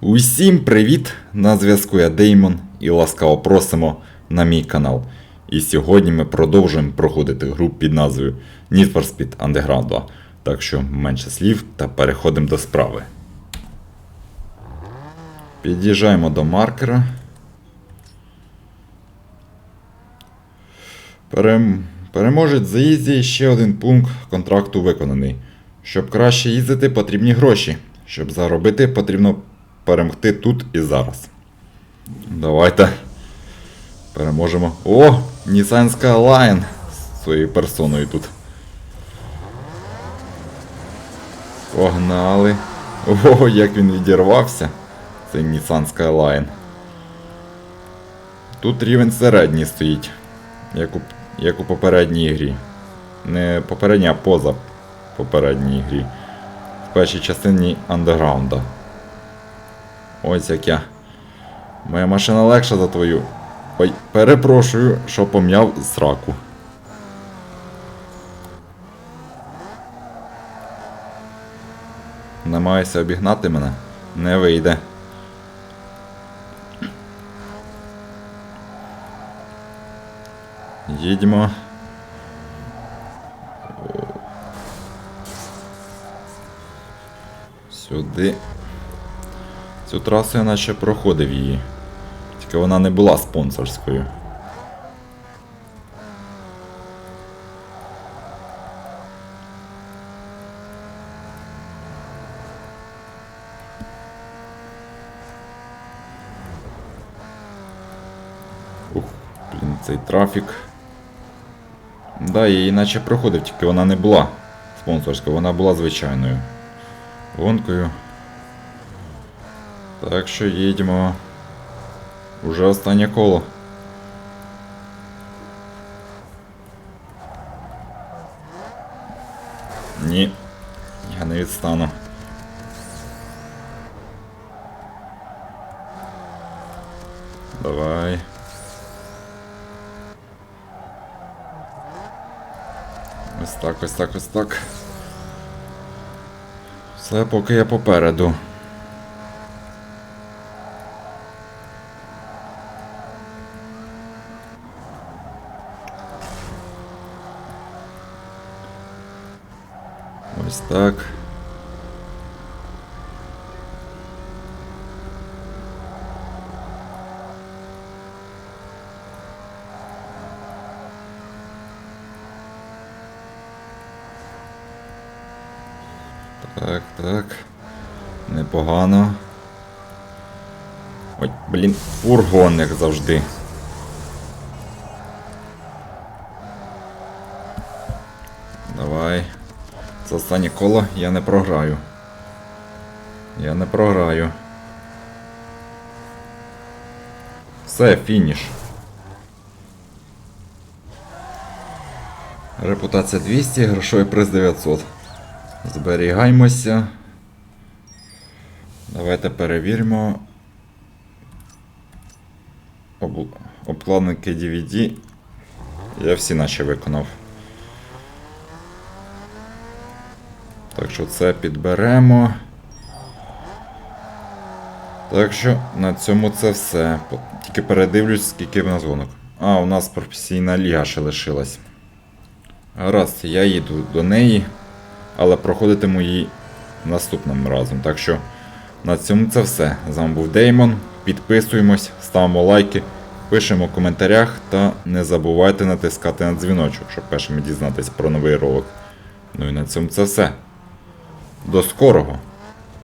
Усім привіт! На зв'язку я Деймон і ласкаво просимо на мій канал. І сьогодні ми продовжуємо проходити гру під назвою Need for Speed Underground 2. Так що менше слів та переходимо до справи. Під'їжджаємо до маркера. Перем... Переможець заїзді ще один пункт контракту виконаний. Щоб краще їздити, потрібні гроші. Щоб заробити, потрібно перемогти тут і зараз. Давайте. Переможемо. О! Нісанська Line з своєю персоною тут. Погнали. О, як він відірвався. Це Nissan Skyline. Тут рівень середній стоїть, як у, як у попередній грі. Не попередній, а поза попередній грі. В першій частині андеграунда. Ось як я. Моя машина легша за твою. Ой, перепрошую, що пом'яв сраку. Намагайся обігнати мене. Не вийде. Їдьмо. Сюди. Цю трасу я наче проходив її. Тільки вона не була спонсорською. Ух, блін, цей трафік. Да, я її наче проходив, тільки вона не була спонсорською, вона була звичайною. Гонкою. Так що їдемо. Уже останнє коло. Ні, я не відстану. Давай. Ось так, ось так, ось так. Все, поки я попереду. Ось так. Так, так. Непогано. Ой, блін, фургон, як завжди. Це останнє коло я не програю. Я не програю. Все, фініш. Репутація 200, грошовий приз 900. Зберігаймося. Давайте перевіримо. Об... Обкладники DVD. Я всі наче виконав. Так що це підберемо. Так що на цьому це все. Тільки передивлюсь, скільки в нас гонок. А, у нас професійна ліга ще лишилась. Гаразд, я їду до неї, але проходитиму її наступним разом. Так що на цьому це все. З вами був Деймон. Підписуємось, ставимо лайки, пишемо в коментарях та не забувайте натискати на дзвіночок, щоб першими дізнатися про новий ролик. Ну і на цьому це все. До скорого!